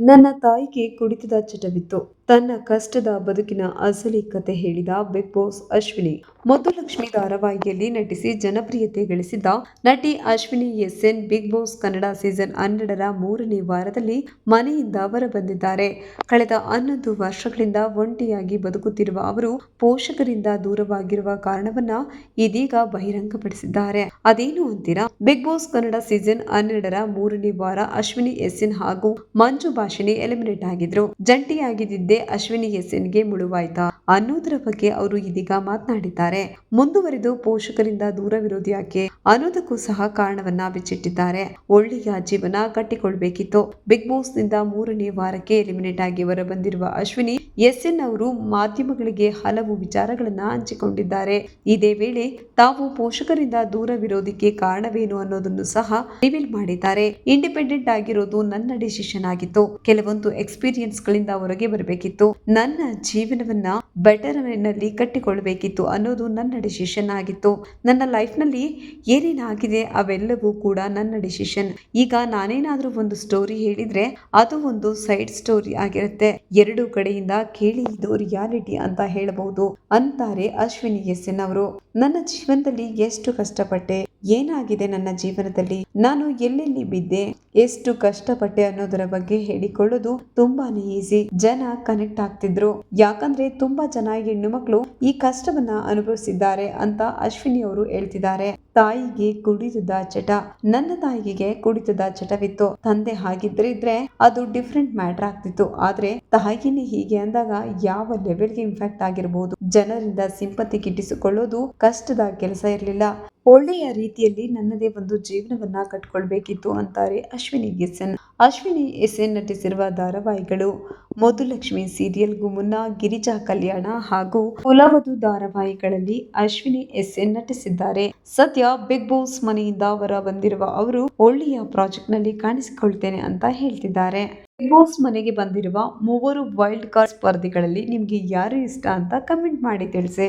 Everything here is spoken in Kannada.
ನನ್ನ ತಾಯಿಗೆ ಕುಡಿತದ ಚಟವಿತ್ತು. ತನ್ನ ಕಷ್ಟದ ಬದುಕಿನ ಅಸಲಿ ಕತೆ ಹೇಳಿದ ಬಿಗ್ ಬಾಸ್ ಅಶ್ವಿನಿ. ಮಧುಲಕ್ಷ್ಮಿ ಧಾರಾವಾಹಿಯಲ್ಲಿ ನಟಿಸಿ ಜನಪ್ರಿಯತೆ ಗಳಿಸಿದ್ದ ನಟಿ Ashwini S N big boss Kannada season ಹನ್ನೆರಡರ ಮೂರನೇ ವಾರದಲ್ಲಿ ಮನೆಯಿಂದ ಹೊರಬಂದಿದ್ದಾರೆ ಕಳೆದ ಹನ್ನೊಂದು ವರ್ಷಗಳಿಂದ ಒಂಟಿಯಾಗಿ ಬದುಕುತ್ತಿರುವ ಅವರು ಪೋಷಕರಿಂದ ದೂರವಾಗಿರುವ ಕಾರಣವನ್ನ ಇದೀಗ ಬಹಿರಂಗಪಡಿಸಿದ್ದಾರೆ. ಅದೇನು ಅಂತೀರಾ? ಬಿಗ್ ಬಾಸ್ ಕನ್ನಡ ಸೀಸನ್ ಹನ್ನೆರಡರ ಮೂರನೇ ವಾರ ಅಶ್ವಿನಿ ಎಸ್ ಹಾಗೂ ಮಂಜು ಭಾಷಿಣಿ ಎಲಿಮಿನೇಟ್ ಆಗಿದ್ರು. ಜಂಟಿಯಾಗಿದ್ದೇ ಅಶ್ವಿನಿ ಎಸ್ಗೆ ಮುಳುವಾಯ್ತಾ? ಅನ್ನೋದರ ಬಗ್ಗೆ ಅವರು ಇದೀಗ ಮಾತನಾಡಿದ್ದಾರೆ. ಮುಂದುವರಿದು ಪೋಷಕರಿಂದ ದೂರವಿರೋದು ಯಾಕೆ? ಅನ್ನೋದಕ್ಕೂ ಸಹ ಕಾರಣವನ್ನ ಬಿಚ್ಚಿಟ್ಟಿದ್ದಾರೆ. ಒಳ್ಳೆಯ ಜೀವನ ಕಟ್ಟಿಕೊಳ್ಬೇಕಿತ್ತು. ಬಿಗ್ ಬಾಸ್ನಿಂದ ಮೂರನೇ ವಾರಕ್ಕೆ ಎಲಿಮಿನೇಟ್ ಆಗಿ ಹೊರಬಂದಿರುವ ಅಶ್ವಿನಿ ಎಸ್ ಎನ್ ಅವರು ಮಾಧ್ಯಮಗಳಿಗೆ ಹಲವು ವಿಚಾರಗಳನ್ನ ಹಂಚಿಕೊಂಡಿದ್ದಾರೆ. ಇದೇ ವೇಳೆ ತಾವು ಪೋಷಕರಿಂದ ದೂರವಿರೋದಕ್ಕೆ ಕಾರಣವೇನು ಅನ್ನೋದನ್ನು ಸಹ ರಿವೀಲ್ ಮಾಡಿದ್ದಾರೆ. ಇಂಡಿಪೆಂಡೆಂಟ್ ಆಗಿರೋದು ನನ್ನ ಡಿಸಿಷನ್ ಆಗಿತ್ತು ಕೆಲವೊಂದು ಎಕ್ಸ್ಪೀರಿಯನ್ಸ್ ಗಳಿಂದ ಹೊರಗೆ ಬರಬೇಕಿತ್ತು. ನನ್ನ ಜೀವನವನ್ನ ಬೆಟರ್ನಲ್ಲಿ ಕಟ್ಟಿಕೊಳ್ಬೇಕಿತ್ತು ಅನ್ನೋದು ನನ್ನ ಡಿಸಿಷನ್ ಆಗಿತ್ತು. ನನ್ನ ಲೈಫ್ನಲ್ಲಿ ಏನೇನಾಗಿದೆ ಅವೆಲ್ಲವೂ ಕೂಡ ನನ್ನ ಡಿಸಿಷನ್ ಈಗ ನಾನೇನಾದ್ರೂ ಒಂದು ಸ್ಟೋರಿ ಹೇಳಿದ್ರೆ ಅದು ಒಂದು ಸೈಡ್ ಸ್ಟೋರಿ ಆಗಿರುತ್ತೆ. ಎರಡು ಕಡೆಯಿಂದ ಕೇಳಿ ಇದು ರಿಯಾಲಿಟಿ ಅಂತ ಹೇಳಬಹುದು ಅಂತಾರೆ ಅಶ್ವಿನಿ ಎಸ್ ಎನ್ ಅವರು. ನನ್ನ ಜೀವನದಲ್ಲಿ ಎಷ್ಟು ಕಷ್ಟಪಟ್ಟೆ, ಏನಾಗಿದೆ ನನ್ನ ಜೀವನದಲ್ಲಿ? ನಾನು ಎಲ್ಲೆಲ್ಲಿ ಬಿದ್ದೆ, ಎಷ್ಟು ಕಷ್ಟಪಟ್ಟೆ ಅನ್ನೋದರ ಬಗ್ಗೆ ಹೇಳಿಕೊಳ್ಳೋದು ತುಂಬಾನೇ ಈಸಿ ಜನ ಕನೆಕ್ಟ್ ಆಗ್ತಿದ್ರು. ಯಾಕಂದ್ರೆ ತುಂಬಾ ಜನ ಹೆಣ್ಣು ಮಕ್ಕಳು ಈ ಕಷ್ಟವನ್ನ ಅನುಭವಿಸಿದ್ದಾರೆ ಅಂತ ಅಶ್ವಿನಿ ಅವರು ಹೇಳ್ತಿದ್ದಾರೆ. ತಾಯಿಗೆ ಕುಡಿತದ ಚಟ, ನನ್ನ ತಾಯಿಗೆ ಕುಡಿತದ ಚಟವಿತ್ತು. ತಂದೆ ಹಾಗಿದ್ರಿದ್ರೆ ಅದು ಡಿಫ್ರೆಂಟ್ ಮ್ಯಾಟರ್ ಆಗ್ತಿತ್ತು. ಆದ್ರೆ ತಾಯಿನೇ ಹೀಗೆ ಅಂದಾಗ ಯಾವ ಲೆವೆಲ್ಗೆ ಇಂಪ್ಯಾಕ್ಟ್ ಆಗಿರಬಹುದು ಜನರಿಂದ ಸಿಂಪತಿ ಗಿಟ್ಟಿಸಿಕೊಳ್ಳೋದು ಕಷ್ಟದ ಕೆಲಸ ಇರಲಿಲ್ಲ. ಒಳ್ಳೆಯ ರೀತಿಯಲ್ಲಿ ನನ್ನದೇ ಒಂದು ಜೀವನವನ್ನ ಕಟ್ಕೊಳ್ಬೇಕಿತ್ತು ಅಂತಾರೆ Ashwini S Ashwini S N ನಟಿಸಿರುವ ಧಾರಾವಾಹಿಗಳು ಮಧುಲಕ್ಷ್ಮಿ ಸೀರಿಯಲ್ಗೂ ಮುನ್ನ ಗಿರಿಜಾ ಕಲ್ಯಾಣ ಹಾಗೂ ಕುಲವಧು ಧಾರಾವಾಹಿಗಳಲ್ಲಿ ಅಶ್ವಿನಿ ಎಸ್ ಎನ್ ನಟಿಸಿದ್ದಾರೆ. ಸದ್ಯ ಬಿಗ್ ಬಾಸ್ ಮನೆಯಿಂದ ಹೊರ ಬಂದಿರುವ ಅವರು ಒಳ್ಳೆಯ ಪ್ರಾಜೆಕ್ಟ್ನಲ್ಲಿ ಕಾಣಿಸಿಕೊಳ್ತೇನೆ ಅಂತ ಹೇಳ್ತಿದ್ದಾರೆ. ಬಿಗ್ ಬಾಸ್ ಮನೆಗೆ ಬಂದಿರುವ ಮೂವರು ವೈಲ್ಡ್ ಕಾರ್ಡ್ ಸ್ಪರ್ಧಿಗಳಲ್ಲಿ ನಿಮ್ಗೆ ಯಾರು ಇಷ್ಟ ಅಂತ ಕಮೆಂಟ್ ಮಾಡಿ ತಿಳಿಸಿ.